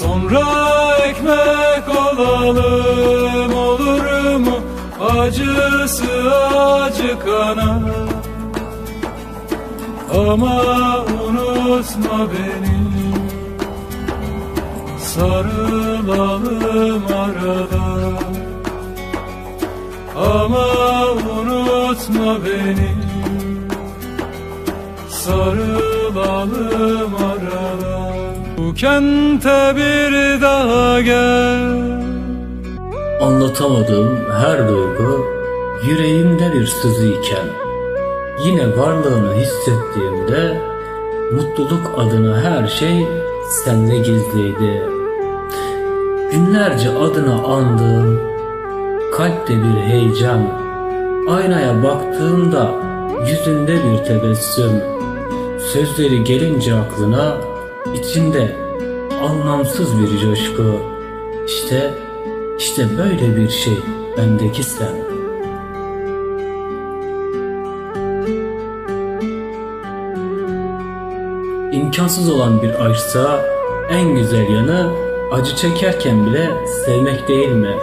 Sonra ekmek olalım olur mu? Acısı acı kana Ama unutma beni. Sarılalım arada. Ama unutma beni. Sarılalım arada Kente bir daha gel Anlatamadığım her duygu yüreğimde bir sızı iken yine varlığını hissettiğimde mutluluk adına her şey sende gizliydi. Günlerce adını andığım kalpte bir heyecan aynaya baktığımda yüzünde bir tebessüm sözleri gelince aklına içinde anlamsız bir coşku işte işte böyle bir şey bendeki sen. İmkansız olan bir aşksa en güzel yanı acı çekerken bile sevmek değil mi?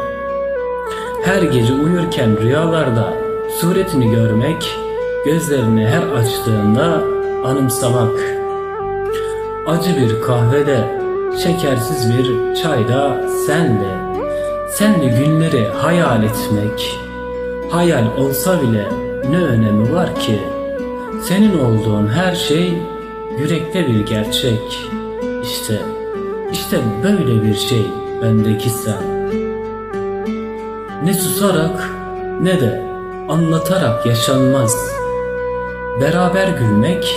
Her gece uyurken rüyalarda suretini görmek, gözlerini her açtığında anımsamak. Acı bir kahvede, şekersiz bir çayda senle. Senle günleri hayal etmek. Hayal olsa bile ne önemi var ki? Senin olduğun her şey yürekte bir gerçek. İşte, işte böyle bir şey bendeki sen. Ne susarak ne de anlatarak yaşanmaz. Beraber gülmek,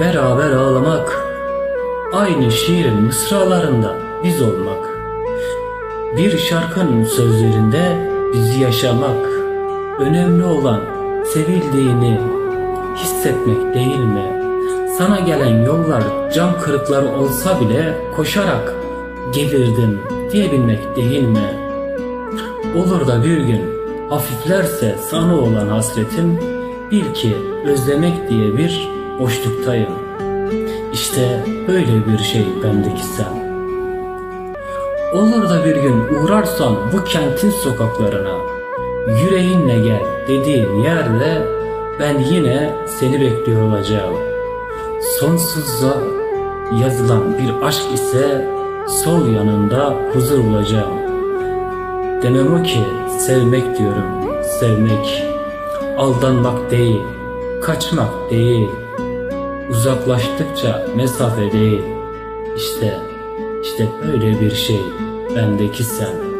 beraber ağlamak Aynı şiirin mısralarında biz olmak bir şarkının sözlerinde bizi yaşamak, önemli olan sevildiğini hissetmek değil mi? Sana gelen yollar cam kırıkları olsa bile koşarak gelirdim diyebilmek değil mi? Olur da bir gün hafiflerse sana olan hasretim, bil ki özlemek diye bir boşluktayım. İşte böyle bir şey bendeki sen. Olur da bir gün uğrarsan bu kentin sokaklarına Yüreğinle gel dediğin yerde ben yine seni bekliyor olacağım. Sonsuzda yazılan bir aşk ise sol yanında huzur bulacağım. Demem o ki sevmek diyorum sevmek. Aldanmak değil, kaçmak değil Uzaklaştıkça mesafe değil İşte işte böyle bir şey bendeki sen.